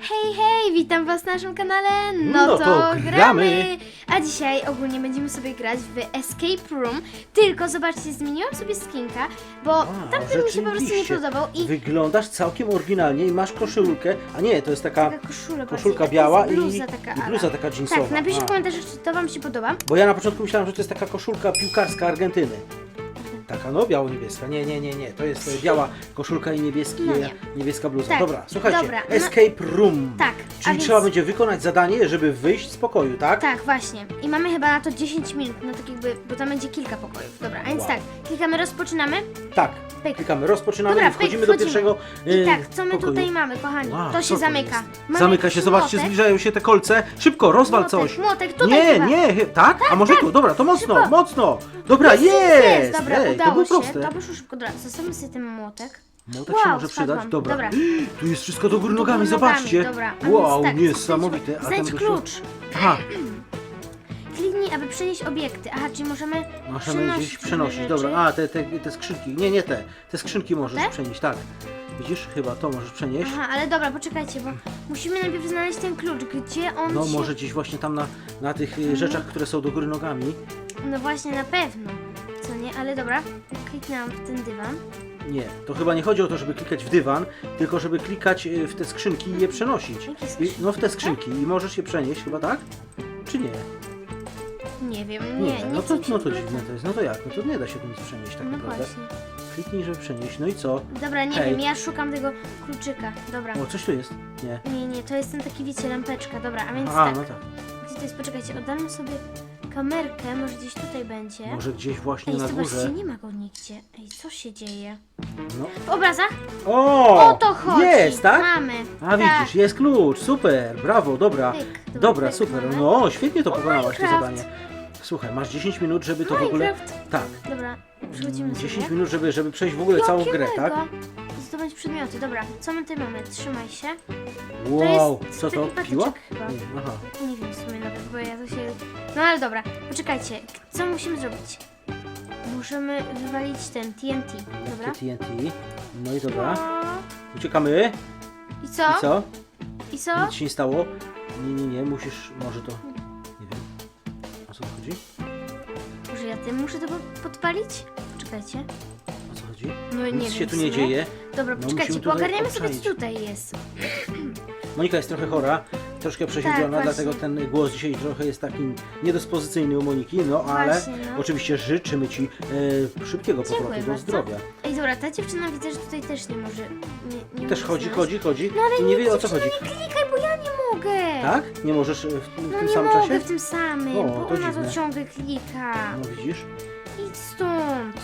Hej, hej, witam was na naszym kanale. No, No to, gramy. A dzisiaj ogólnie będziemy sobie grać w Escape Room. Tylko zobaczcie, zmieniłam sobie skinka, bo tamten mi się po prostu nie rzeczywiście. podobał i Wyglądasz całkiem oryginalnie i masz koszulkę, a nie, to jest taka taka koszula, koszulka bardziej, biała i, jest bluza taka, i ala. bluza taka jeansowa. Tak, napiszcie A. w komentarzach, czy to wam się podoba. Bo ja na początku myślałem, że to jest taka koszulka piłkarska Argentyny. Taka, no biało-niebieska. Nie, nie, nie, nie. To jest e, biała koszulka i niebieski, No nie. niebieska bluza. Tak, Dobra, słuchajcie. dobra, no- Escape Room. Tak, a Czyli więc- trzeba będzie wykonać zadanie, żeby wyjść z pokoju, tak? Tak, właśnie. I mamy chyba na to 10 minut, no tak jakby, bo tam będzie kilka pokojów. Dobra, a więc Wow. tak, klikamy, rozpoczynamy. Tak. Pyk. Klikamy, rozpoczynamy Dobra, i wchodzimy pyk, do wchodzimy. pierwszego I e, tak, co my pokoju. tutaj mamy, kochani? Wow, to co się zamyka. jest? Mamy Zamyka się, zobaczcie, młotek. zbliżają się te kolce. Szybko, rozwal Młotek, coś. młotek, tutaj nie, chyba. nie, he- tak? A może tu? Dobra, to mocno, Szybko. mocno. Dobra, Jest, jest! Dobra, Ej, udało to było się. proste. To wyszło szybko. Dobra, zostawmy sobie ten młotek. Młotek Wow, się może spadłam. przydać. Dobra. Dobra. Tu jest wszystko do góry Do nogami, zobaczcie. Dobra, a Wow, tak, niesamowite. A Znajdź klucz. Aha, Aby przenieść obiekty. Aha, czyli możemy możemy przenosić gdzieś różne przenosić. rzeczy. Dobra, a te, te, te skrzynki. Nie, nie te. Te skrzynki możesz Te? przenieść, tak. Widzisz? Chyba to możesz przenieść. Aha, ale dobra, poczekajcie, bo musimy najpierw znaleźć ten klucz. Gdzie on No się... może gdzieś właśnie tam na, na tych y, rzeczach, które są do góry nogami. No właśnie, na pewno. Co nie? Ale dobra, kliknęłam w ten dywan. Nie, to chyba nie chodzi o to, żeby klikać w dywan, tylko żeby klikać y, w te skrzynki i je przenosić. Jakie I, skrzynki? no w te skrzynki i możesz je przenieść chyba, tak? Czy nie? Nie wiem, nie, nie, no to, chcę no to dziwne to jest. No to jak? No to nie da się tu nic przenieść tak No naprawdę. właśnie. Kliknij, żeby przenieść. No i co? Dobra, nie Hej. wiem, ja szukam tego kluczyka. Dobra. O, coś tu jest? Nie. Nie, nie, to jest ten taki, wiecie, lampeczka. Dobra, a więc A, tak. no tak. Gdzie to jest? Poczekajcie, oddalmy sobie kamerkę, może gdzieś tutaj będzie. Może gdzieś właśnie Ej, na zobaczcie, górze. nie ma go nigdzie. Ej, co się dzieje? No. W obrazach? O! O to chodzi! Jest, tak? Mamy. A tak. widzisz, jest klucz, super, brawo, dobra. Pyk, dobra, Dobra, pyk super. mamy. No, świetnie to pokonałaś to Minecraft. zadanie. Słuchaj, masz 10 minut, żeby to w ogóle. Minecraft. Tak. Dobra, przechodzimy 10 sobie. minut, żeby, żeby przejść w ogóle całą grę, tak? mega. Zdobądź przedmioty. Dobra, co my tutaj mamy? Trzymaj się. Wow, jest co to? taki Piła? patyczek chyba. Nie, aha. Nie wiem w sumie nawet, bo ja to się... No ale dobra, poczekajcie. Co musimy zrobić? Możemy wywalić ten TNT. Dobra. TNT. No i dobra. Uciekamy. I co? I co? I co? Nic się nie stało. Nie, nie, nie, musisz, może to, Muszę to po- podpalić? Poczekajcie. O co chodzi? No nie Nic wiem się tu nie sumie. dzieje. Dobra, No, poczekajcie, musimy tutaj poogarniamy sobie co obczaić. tutaj jest. Monika jest trochę chora, troszkę przeziębiona, Tak, właśnie. dlatego ten głos dzisiaj trochę jest taki niedyspozycyjny u Moniki, no ale Właśnie, no. oczywiście życzymy Ci e, szybkiego Dziękuję powrotu do bardzo. zdrowia. Ej, dobra, ta dziewczyna widzę, że tutaj też nie może. Nie, nie Też może chodzi, znaleźć. chodzi, chodzi No ale i nie wie o co chodzi. Klikaj, Tak? Nie możesz e, w, w No tym nie samym mogę czasie? w tym samym, O, bo to ona dziwne. to ciągle klika. No widzisz? Idź stąd.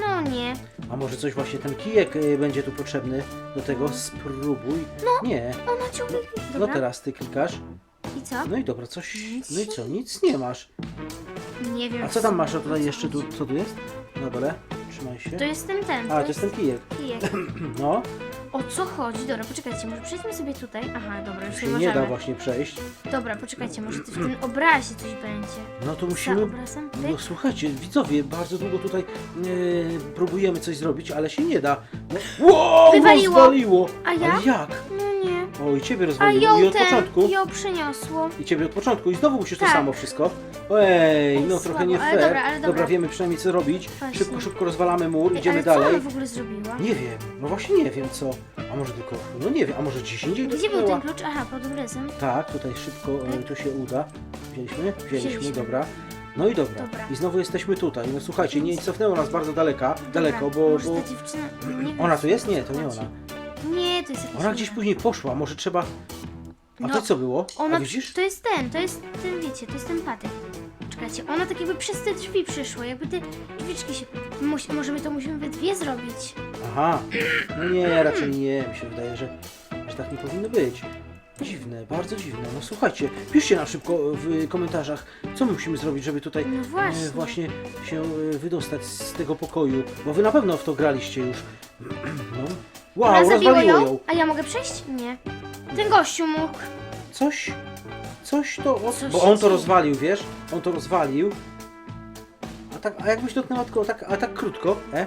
No nie. A może coś właśnie ten kijek e, będzie tu potrzebny do tego? Spróbuj. Nie. Ona ciągle klika. No Dobra. teraz ty klikasz. I co? No i dobra, coś. No i co? Nic nie masz. Nie wiem. A co tam masz? O tutaj co jeszcze tu, chodzi. co tu jest? Na dole? Trzymaj się. To jest ten ten. A, to jest ten kijek. kijek. No, O co chodzi? Dobra, poczekajcie, może przejdźmy sobie tutaj. Aha, dobra, już się nie nie da możemy. właśnie przejść. Dobra, poczekajcie, może w tym obrazie coś będzie. No to Za musimy. obrazem? No słuchajcie, widzowie, bardzo długo tutaj e, próbujemy coś zrobić, ale się nie da. No, wow, Wywaliło. rozwaliło! A ja? Ale jak? O, i ciebie A rozwaliło. ją I od ten, początku. ją przyniosło. I ciebie od początku. I znowu musisz Tak. to samo wszystko. Ej, no słabo, trochę nie ale fair. dobra, ale dobra. wiemy przynajmniej co robić. Właśnie. Szybko, szybko rozwalamy mur, Ej, idziemy ale dalej. co ona w ogóle zrobiła? Nie wiem, no właśnie nie wiem co. A może tylko, no nie wiem, a może gdzieś indziej Gdzie był dotknęła? ten klucz? Aha, pod obrysem. Tak, tutaj szybko e, to się uda. Wzięliśmy? Wzięliśmy, Wzięliśmy. dobra. No i dobra. Dobra. I znowu jesteśmy tutaj. No słuchajcie, nie cofnęło nas bardzo daleka, daleko, bo, może bo... ta dziewczyna... Nie wiem, Ona tu jest? Nie, to nie ona. Nie, to jest jakaś Ona gdzieś inna. później poszła, może trzeba... A No, to co było? Ona, A widzisz? to jest ten, to jest ten, wiecie, to jest ten patyk. Czekajcie, ona tak jakby przez te drzwi przyszła, jakby te drzwiczki się... Musi, może my to musimy we dwie zrobić. Aha. No nie, raczej nie. Mi się wydaje, że, że tak nie powinno być. Dziwne, bardzo dziwne. No słuchajcie, piszcie nam szybko w komentarzach, co my musimy zrobić, żeby tutaj No właśnie. e, właśnie się e, wydostać z tego pokoju, bo wy na pewno w to graliście już. No. Wow, zabiła rozwaliło ją? ją. A ja mogę przejść? Nie. Ten gościu mógł. Coś, coś to, o, Co bo on to dzieje? rozwalił, wiesz? On to rozwalił. A tak, a jakbyś dotknęła tylko tak, a tak krótko, e?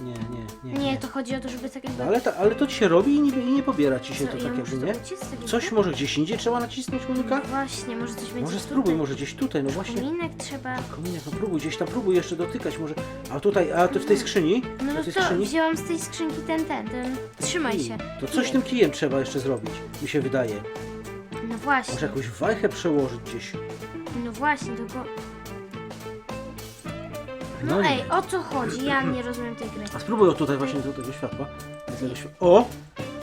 Nie, nie, Nie, to chodzi o to, żeby tak jakby... No, ale, ta, ale to ci się robi i nie, i nie pobiera ci się Co, to ja tak muszę jakby, to nie? ucisnąć, Coś może gdzieś indziej trzeba nacisnąć, Monika? No właśnie, może coś będzie Może tutaj. spróbuj, może gdzieś tutaj, no właśnie. Kominek trzeba... Kominek, no próbuj, gdzieś tam próbuj jeszcze dotykać, może. A tutaj, a to w tej skrzyni? No w to tej co, skrzyni? wzięłam z tej skrzynki ten, ten, ten... Trzymaj się. To coś tym kijem trzeba jeszcze zrobić, mi się wydaje. No właśnie, Może jakąś wajchę przełożyć gdzieś. no właśnie, tylko... No No nie. ej, o co chodzi? Ja nie rozumiem tej gry. A spróbuj tutaj właśnie do tego światła. Do tego świ- O!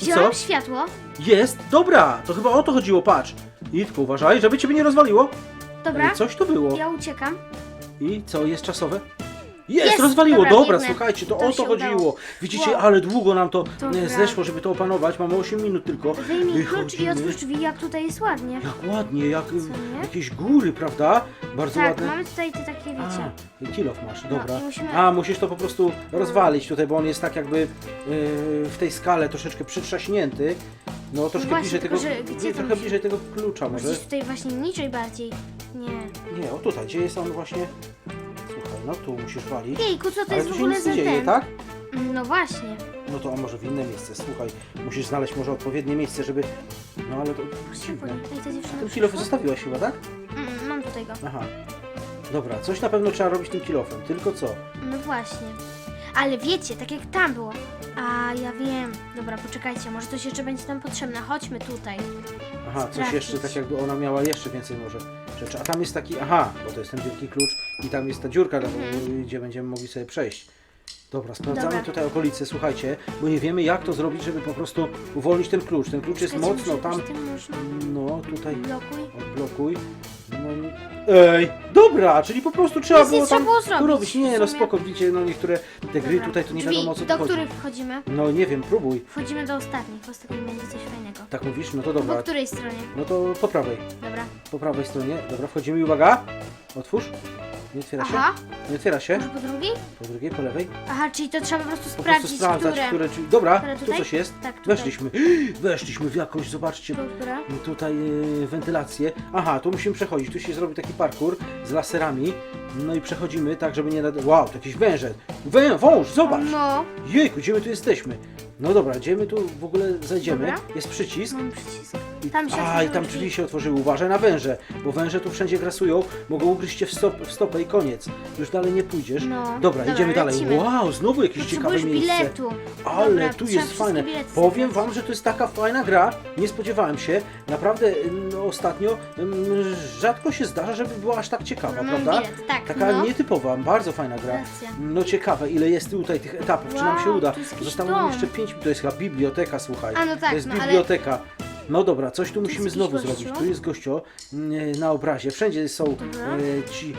I co? Wziąłem światło. Jest! Dobra! To chyba o to chodziło, patrz! I tylko uważaj, żeby ciebie nie rozwaliło. Dobra, Ej, Coś tu było. ja uciekam. I co, jest czasowe? Jest, Jest! rozwaliło, Dobra, dobra, biegnę. słuchajcie, to, To o się to chodziło. udało. Widzicie, Wow. ale długo nam to Dobra. e, zeszło, żeby to opanować. Mamy 8 minut tylko. Wyjmij klucz i Wychodzimy. otwórz drzwi, jak tutaj jest ładnie. Jak ładnie, jak e, nie? jakieś góry, prawda? Bardzo Tak, ładne. mamy tutaj te takie, wiecie. A, kilof masz, dobra. i musimy- A, musisz to po prostu rozwalić tutaj, bo on jest tak jakby yy, w tej skale troszeczkę przytrzaśnięty. No troszkę właśnie, bliżej tylko tego, że gdzie nie, tam trochę bliżej tego klucza może. Gdzieś tutaj właśnie niżej bardziej. Nie. Nie, o tutaj, gdzie jest on właśnie? No tu musisz walić. Jejku, co to Ale jest tu w się ogóle nic za nie dzieje, ten? tak? No właśnie. No to a może w inne miejsce, słuchaj. Musisz znaleźć może odpowiednie miejsce, żeby... No ale to dziwne. Ej, ta dziewczyna Ten kilof przyszła? zostawiłaś chyba, tak? Mm, mam tutaj go. Aha. Dobra, coś na pewno trzeba robić tym kilofem, tylko co? No właśnie. Ale wiecie, tak jak tam było. A ja wiem. Dobra, poczekajcie, może coś jeszcze będzie nam potrzebne. Chodźmy tutaj. Aha, coś Sprawdzić. jeszcze, tak jakby ona miała jeszcze więcej może rzeczy. A tam jest taki, aha, bo to jest ten wielki klucz i tam jest ta dziurka, Mhm. gdzie będziemy mogli sobie przejść. Dobra, sprawdzamy Dobra. tutaj okolice, słuchajcie, bo nie wiemy jak to zrobić, żeby po prostu uwolnić ten klucz. Ten klucz jest Czekajcie, mocno muszę tam, tym no tutaj Blokuj. odblokuj. No, ej, dobra, czyli po prostu trzeba Nic było trzeba tam było tu zrobić, robić. Nie, no sumie. spoko, widzicie, no niektóre te gry Dobra. tutaj to nie Drzwi, wiadomo o co tu do chodzi. których wchodzimy? No nie wiem, próbuj. Wchodzimy do ostatnich. W ostatnim będzie coś fajnego. Tak mówisz? No to Po dobra. której stronie? No to po prawej. Dobra. Po prawej stronie. Dobra, wchodzimy i uwaga. Otwórz. Nie otwiera się? Aha. Nie otwiera się. Może po drugiej? Po drugiej, po lewej. Aha, czyli to trzeba po prostu Po sprawdzić, prostu sprawdzać, które. które drzwi. Dobra, Które tu tutaj? coś jest. Tak, tutaj. Weszliśmy. Weszliśmy w jakąś, zobaczcie, Dobra. tutaj e, wentylację. Aha, tu musimy przechodzić. Tu się zrobi taki parkour z laserami. No i przechodzimy tak, żeby nie... Nad... Wow, to jakiś węże. Wę, wąż, zobacz. No, Jejku, gdzie my tu jesteśmy? No dobra, gdzie my tu w ogóle zajdziemy? Dobra. Jest przycisk. mam przycisk. I, Tam się a, i otworzyły tam drzwi. drzwi się otworzyły. Uważaj na węże, bo węże tu wszędzie grasują, mogą ugryźć cię w, stop, w stopę i koniec. Już dalej nie pójdziesz. No, Dobra, dobra, idziemy dalej. lecimy. Wow, znowu jakieś ciekawe Potrzebujesz miejsce. biletu. Ale Dobra, tu trzeba jest wszystkie fajne. bilety Powiem wam, że to jest taka fajna gra. Nie spodziewałem się. Naprawdę no, ostatnio mm, rzadko się zdarza, żeby była aż tak ciekawa, mam prawda? bilet, tak, Taka no. nietypowa, bardzo fajna gra. Racja. No ciekawe, ile jest tutaj tych etapów, czy nam się Wow, uda. tu jest jakiś Zostało nam dom. jeszcze 5 to jest chyba biblioteka, słuchaj. A, no tak, to jest no, ale- biblioteka. No dobra, coś tu musimy jakiś znowu gościu? zrobić. Tu jest gościo mm, na obrazie. Wszędzie są Dobra. e, ci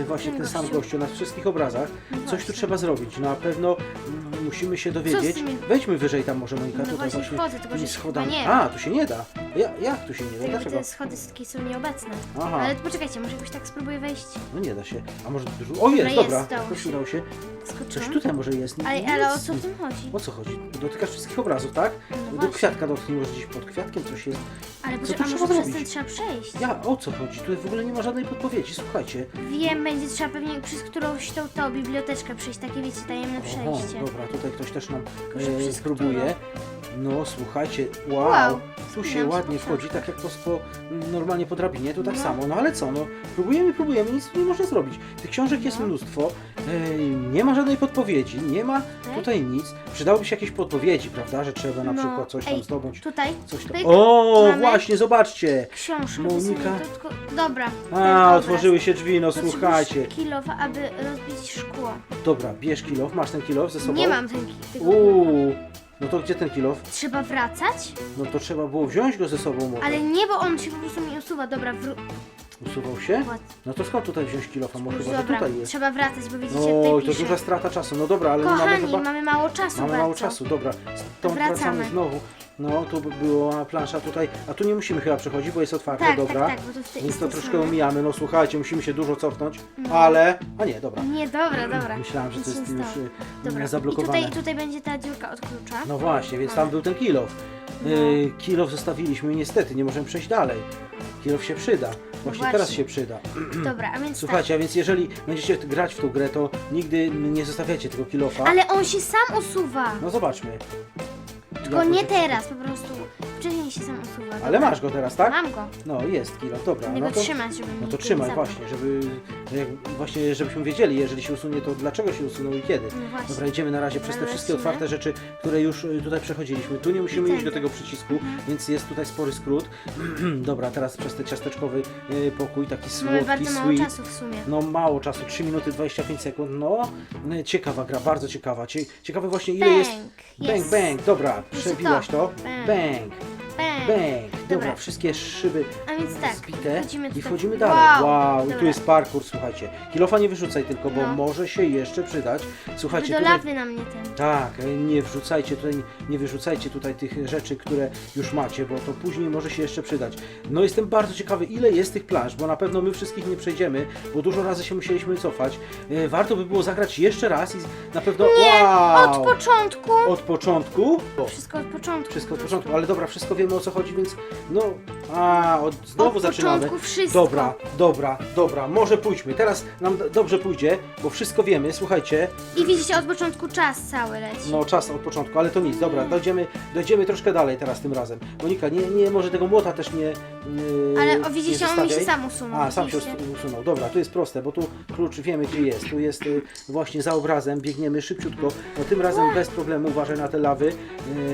e, właśnie Ten ten sam gościu. gościu na wszystkich obrazach. No Coś tu właśnie. trzeba zrobić. Na pewno mm, musimy się dowiedzieć. tymi- Wejdźmy wyżej tam może Monika, No tutaj właśnie właśnie wchodzę, tylko że się schodami. nie A, tu się nie da. Ja, jak tu się nie da? Jakby Dlaczego? te schody takie są nieobecne. Aha. Ale poczekajcie, może jakoś tak spróbuję wejść. No nie da się. A może dużo. O jest, jest, dobra. udało Coś się. udało się. Coś Skoczyłam. tutaj może jest. Ale, ale o co w tym chodzi? O co chodzi? Dotykasz wszystkich obrazów, tak? No Do właśnie. kwiatka dotknij, może gdzieś pod kwiatkiem coś jest. Ale Co tu poczekaj, a trzeba może przez zrobić? ten trzeba przejść? Ja, o co chodzi? Tu w ogóle nie ma żadnej podpowiedzi, słuchajcie. Wiem, będzie trzeba pewnie przez którąś tą, tą biblioteczkę przejść, takie wiecie, tajemne Oho, przejście. dobra, tutaj ktoś też nam Proszę, e, przez spróbuje. No słuchajcie, wow, Wow, tu się ładnie wchodzi, tak jak po, normalnie po drabinie, tu tak No. samo. No ale co, no próbujemy, próbujemy, nic nie można zrobić. Tych książek jest No. mnóstwo, e, nie ma żadnej podpowiedzi, nie ma tutaj nic. Przydałoby się jakieś podpowiedzi, prawda, że trzeba na No, przykład coś tam ej, zdobyć. Tutaj, Coś tam. pyk, O, mamy. właśnie, zobaczcie! książka. Monika. Monika. To tylko... Dobra. A, otworzyły się drzwi, no słuchajcie. kilofa, aby rozbić szkło. Dobra, bierz kilof, masz ten kilof ze sobą? Nie mam ten ki- tego Uuu, no to gdzie ten kilof? Trzeba wracać? No to trzeba było wziąć go ze sobą może. Ale nie, bo on się po prostu mi usuwa. Dobra, wró... Usuwał się? No to skąd tutaj wziąć kilofa? Może chyba, Dobra, tutaj jest. trzeba wracać, bo widzicie, No, tutaj to pisze. duża strata czasu. No dobra, ale mamy Kochani, chyba... mamy mało czasu Mamy bardzo. mało czasu, dobra. Stąd Wracamy. wracamy znowu. No, tu by była plansza tutaj, a tu nie musimy chyba przechodzić, bo jest otwarte, Tak, dobra. tak, tak, bo w tej Więc to tej troszkę stronie. omijamy. No słuchajcie, musimy się dużo cofnąć, No. ale... A nie, dobra. Nie, dobra, dobra. Myślałem, że Nic to jest nie już stało. y, Dobra, zablokowane. I tutaj, tutaj będzie ta dziurka od klucza. No właśnie, więc tam był ten kilof. Yy, kilof zostawiliśmy i niestety nie możemy przejść dalej. Kilof się przyda. Właśnie właśnie. teraz się przyda. Dobra, a więc Słuchajcie, a więc jeżeli będziecie grać w tą grę, to nigdy nie zostawiacie tego kilofa. tak. Ale on się sam usuwa. No zobaczmy. Tylko Jak nie będzie- teraz, po prostu. Się sam usuwa. Ale Dobra. masz go teraz, tak? Mam go. No jest kilo, dobra. Będę No go to, trzymać, żeby no mi to trzymaj nie zabrał. właśnie, żeby jak, właśnie żebyśmy wiedzieli, jeżeli się usunie, to dlaczego się usunął i kiedy. No właśnie. Dobra, idziemy na razie przez te Dobra, wszystkie lecimy. otwarte rzeczy, które już y, tutaj przechodziliśmy. Tu nie musimy iść do tego przycisku, Mhm. więc jest tutaj spory skrót. Dobra, teraz przez ten ciasteczkowy y, pokój, taki Mamy słodki, bardzo mało sweet. czasu w sumie. No mało czasu, 3 minuty 25 sekund, no y, ciekawa gra, bardzo ciekawa. Cie, ciekawe właśnie ile Bang! jest... Bang, Jest. bang, dobra, Jeszcze przebiłaś to. to. Bang. Bang, Bang. bang. Dobra, Dobra. wszystkie szyby A więc tak, zbite wchodzimy i tutaj. wchodzimy dalej. Wow, i tu Dobra. jest parkour, słuchajcie. Kilofa nie wyrzucaj tylko, bo No. może się jeszcze przydać. Słuchajcie, Żeby do tutaj... lawy na mnie ten. Tak, nie wrzucajcie tutaj, nie wyrzucajcie tutaj tych rzeczy, które już macie, bo to później może się jeszcze przydać. No jestem bardzo ciekawy, ile jest tych planż, bo na pewno my wszystkich nie przejdziemy, bo dużo razy się musieliśmy cofać. E, Warto by było zagrać jeszcze raz i na pewno... Nie, wow! Od początku. Od początku? O, Wszystko od początku. wszystko od po początku, ale dobra, wszystko wiemy o co chodzi, więc no... A, od, znowu Od zaczynamy. początku wszystko. Dobra, dobra, dobra, może pójdźmy. Teraz nam d- dobrze pójdzie, bo wszystko wiemy, słuchajcie. I widzicie, od początku czas cały leci. No czas od początku, ale to nic, dobra, dojdziemy, dojdziemy troszkę dalej teraz tym razem. Monika, nie, nie może tego młota też nie. Nie Ale o, widzicie, nie on mi się zostawiaj. sam usunął. A, sam się us- usunął. Dobra, tu jest proste, bo tu klucz wiemy gdzie jest. Tu jest y, właśnie za obrazem, biegniemy szybciutko. No tym razem bez problemu, uważaj na te lawy.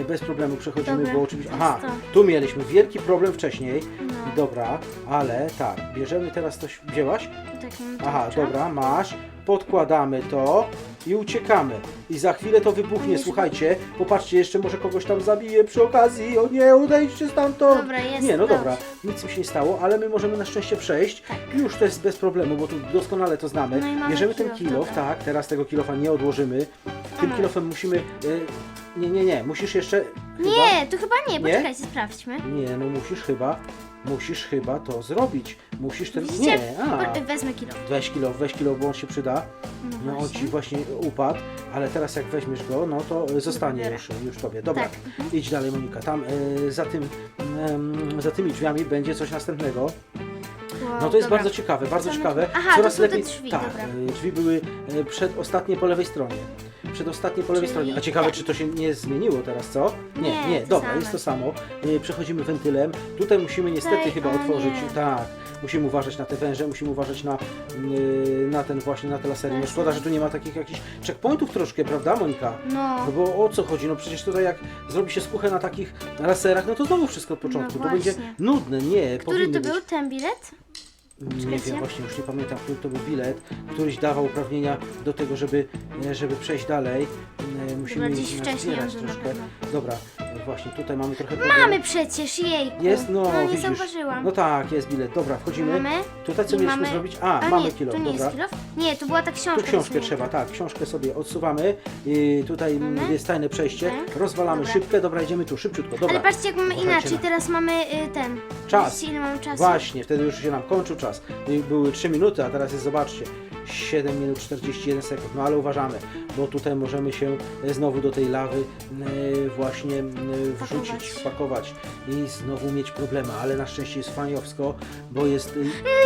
Y, bez problemu przechodzimy, Dobra, bo oczywiście. to Aha, tu mieliśmy wielki problem wcześniej. No. Dobra, ale tak, bierzemy teraz coś. Wzięłaś? Tak, mam Aha, tarczę. dobra, masz. Podkładamy to i uciekamy. I za chwilę to wybuchnie, Nie, słuchajcie. Popatrzcie, jeszcze może kogoś tam zabije przy okazji. O nie, odejdźcie stamtąd. Dobra, jest, Nie, no dobrze. dobra, nic mi się nie stało, ale my możemy na szczęście przejść. Tak. Już to jest bez problemu, bo tu doskonale to znamy. No i mamy Bierzemy ten kilof, kilof, dobra. tak, teraz tego kilofa nie odłożymy. Tym Aha. kilofem musimy... E, nie, nie, nie, musisz jeszcze... Chyba, Nie, to chyba nie, Nie? poczekajcie, sprawdźmy. Nie, no musisz chyba... Musisz chyba to zrobić. Musisz ten... Widzicie? Nie, a. Wezmę kilo. Weź kilo, weź kilo, bo on się przyda. No No on właśnie. ci właśnie upadł, ale teraz jak weźmiesz go, no to e, zostanie Biorę. już, już tobie. Dobra, Tak, mhm. idź dalej Monika. Tam e, za tym, em, za tymi drzwiami będzie coś następnego. Wow, No to jest dobra. bardzo ciekawe, bardzo ciekawe. Aha, Coraz to są te lepiej. drzwi, tak, dobra. e, drzwi były e, przedostatnie po lewej stronie. Przedostatnie po lewej Czyli stronie. A ciekawe, ten. czy to się nie zmieniło teraz, co? Nie, nie, Nie, to dobra, same. jest to samo. E, Przechodzimy wentylem. Tutaj musimy niestety Tutaj, chyba o otworzyć. nie. Tak. Musimy uważać na te węże, musimy uważać na, yy, na ten właśnie, na te lasery. No szkoda, że tu nie ma takich jakichś checkpointów troszkę, prawda Monika? No, No bo o co chodzi? No przecież tutaj jak zrobi się skuchę na takich laserach, no to znowu wszystko od początku. No to będzie właśnie. nudne, nie, który powinny to być. był ten bilet? Nie Czekajcie. wiem, właśnie już nie pamiętam, który to był bilet. Któryś dawał uprawnienia do tego, żeby, e, żeby przejść dalej. E, Musimy Dobra, gdzieś wcześniej troszkę. Dobra, e, właśnie tutaj mamy trochę problemu. Mamy przecież, jejku. Jest, no, no nie widzisz. zauważyłam. No tak, jest bilet. Dobra, wchodzimy. Mamy? Tutaj co I mieliśmy mamy- zrobić? A, A mamy nie, kilo, to nie dobra. jest kilo? Nie, to była ta książka. Tu książkę trzeba, tak, książkę sobie odsuwamy. I tutaj Mamy? jest tajne przejście. Tak. Rozwalamy Dobra. szybkę, dobra, idziemy tu, szybciutko, dobra. Ale patrzcie, jak mamy inaczej. na- Teraz mamy y, ten. Czas. Widzicie, ile mamy czasu? Właśnie, wtedy już się nam kończył czas. I Były 3 minuty, a teraz jest, zobaczcie, 7 minut 41 sekund. No ale uważamy, bo tutaj możemy się znowu do tej lawy e, właśnie e, wrzucić, Pakować. wpakować i znowu mieć problemy, ale na szczęście jest fajowsko, bo jest...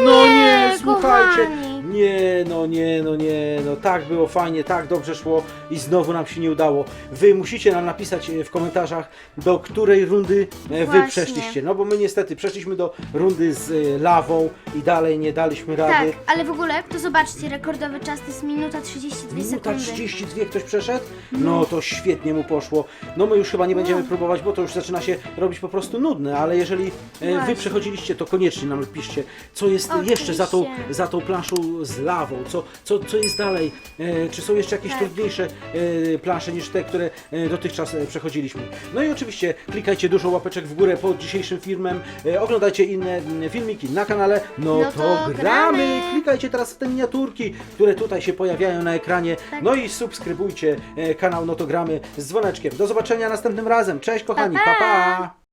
e, No nie, słuchajcie! Nie, no nie, no nie, no tak było fajnie, tak dobrze szło i znowu nam się nie udało. Wy musicie nam napisać e, w komentarzach, do której rundy e, wy Właśnie. przeszliście. No bo my niestety przeszliśmy do rundy z e, lawą i dalej nie daliśmy Tak, rady. ale w ogóle, to zobaczcie, rekordowy czas to jest minuta 32 Minuta sekundy. 32 ktoś przeszedł? No to świetnie mu poszło. No my już chyba nie będziemy No. próbować, bo to już zaczyna się robić po prostu nudne, ale jeżeli e, wy Właśnie. przechodziliście, to koniecznie nam piszcie, co jest jeszcze za tą, za tą planszą z lawą, co, co, co jest dalej, e, czy są jeszcze jakieś Tak. trudniejsze e, plansze niż te, które e, dotychczas e, przechodziliśmy. No i oczywiście klikajcie dużo łapeczek w górę pod dzisiejszym filmem, e, oglądajcie inne filmiki na kanale, no, No to, to gramy. gramy. Klikajcie teraz w te miniaturki, które tutaj się pojawiają na ekranie, Tak. no i subskrybujcie e, kanał Notogramy z dzwoneczkiem. Do zobaczenia następnym razem. Cześć kochani, pa pa. pa!